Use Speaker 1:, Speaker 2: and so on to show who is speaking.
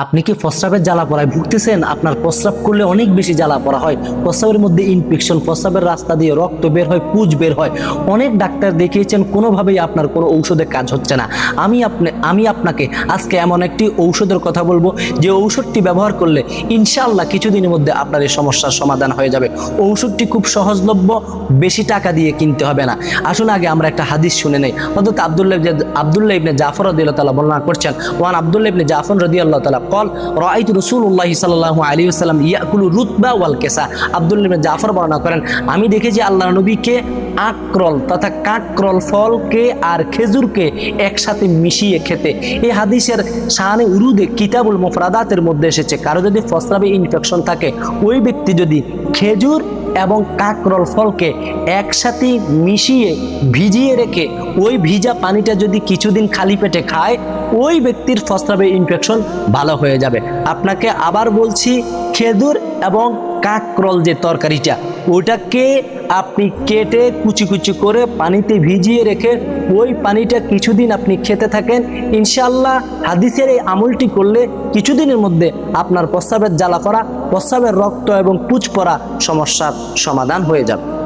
Speaker 1: আপনি কি প্রস্রাবের জ্বালা পড়ায় ভুগতেছেন? আপনার প্রস্রাব করলে অনেক বেশি জ্বালা পড়া হয়। প্রস্রাবের মধ্যে ইনফেকশন প্রস্রাবের রাস্তা দিয়ে রক্ত বের হয়, পুজ বের হয়। অনেক ডাক্তার দেখিয়েছেন, কোনোভাবেই আপনার কোনো ঔষধে কাজ হচ্ছে না। আমি আপনি, আমি আপনাকে আজকে এমন একটি ঔষধের কথা বলব, যে ঔষধটি ব্যবহার করলে ইনশাআল্লাহ কিছুদিনের মধ্যে আপনার এই সমস্যার সমাধান হয়ে যাবে। ঔষধটি খুব সহজলভ্য, বেশি টাকা দিয়ে কিনতে হবে না। আসুন আগে আমরা একটা হাদিস শুনে নেই। অন্তত আবদুল্লাহ আবদুল্লাহ ইবনে জাফর রদিয়াল্লাহ তালা বর্ণনা করছেন, ওয়ান আবদুল্লাহ ইবনে জাফর রদিয়াল্লাহ তালা কল রাইত রসুল্লাহ সাল্লাহ আলী সাল্লাম ইয়াকুলু রুতবা ওয়াল কেসা। আবদুল্লাহ ইবনে জাফর বর্ণনা করেন, আমি দেখেছি আল্লাহ নবীকে আক্রল তথা কাকরল ফলকে আর খেজুরকে একসাথে মিশিয়ে খেতে। এই হাদিসের শাহানে উরুদে কিতাবুল মুফরাদাতের মধ্যে এসেছে। কারও যদি প্রস্রাবে ইনফেকশন থাকে, ওই ব্যক্তি যদি খেজুর এবং কাকরল ফলকে একসাথে মিশিয়ে ভিজিয়ে রেখে ওই ভিজা পানিটা যদি কিছুদিন খালি পেটে খায়, ওই ব্যক্তির প্রস্রাবে ইনফেকশন ভালো হয়ে যাবে। আপনাকে আবার বলছি খেদুর এবং কাকরল যে তরকারিটা ওটাকে আপনি কেটে কুচি কুচি করে পানিতে ভিজিয়ে রেখে ওই পানিটা কিছুদিন আপনি খেতে থাকেন। ইনশাল্লাহ হাদিসের এই আমলটি করলে কিছুদিনের মধ্যে আপনার প্রস্রাবের জ্বালা করা, প্রস্রাবের রক্ত এবং পুচ পড়া সমস্যার সমাধান হয়ে যাবে।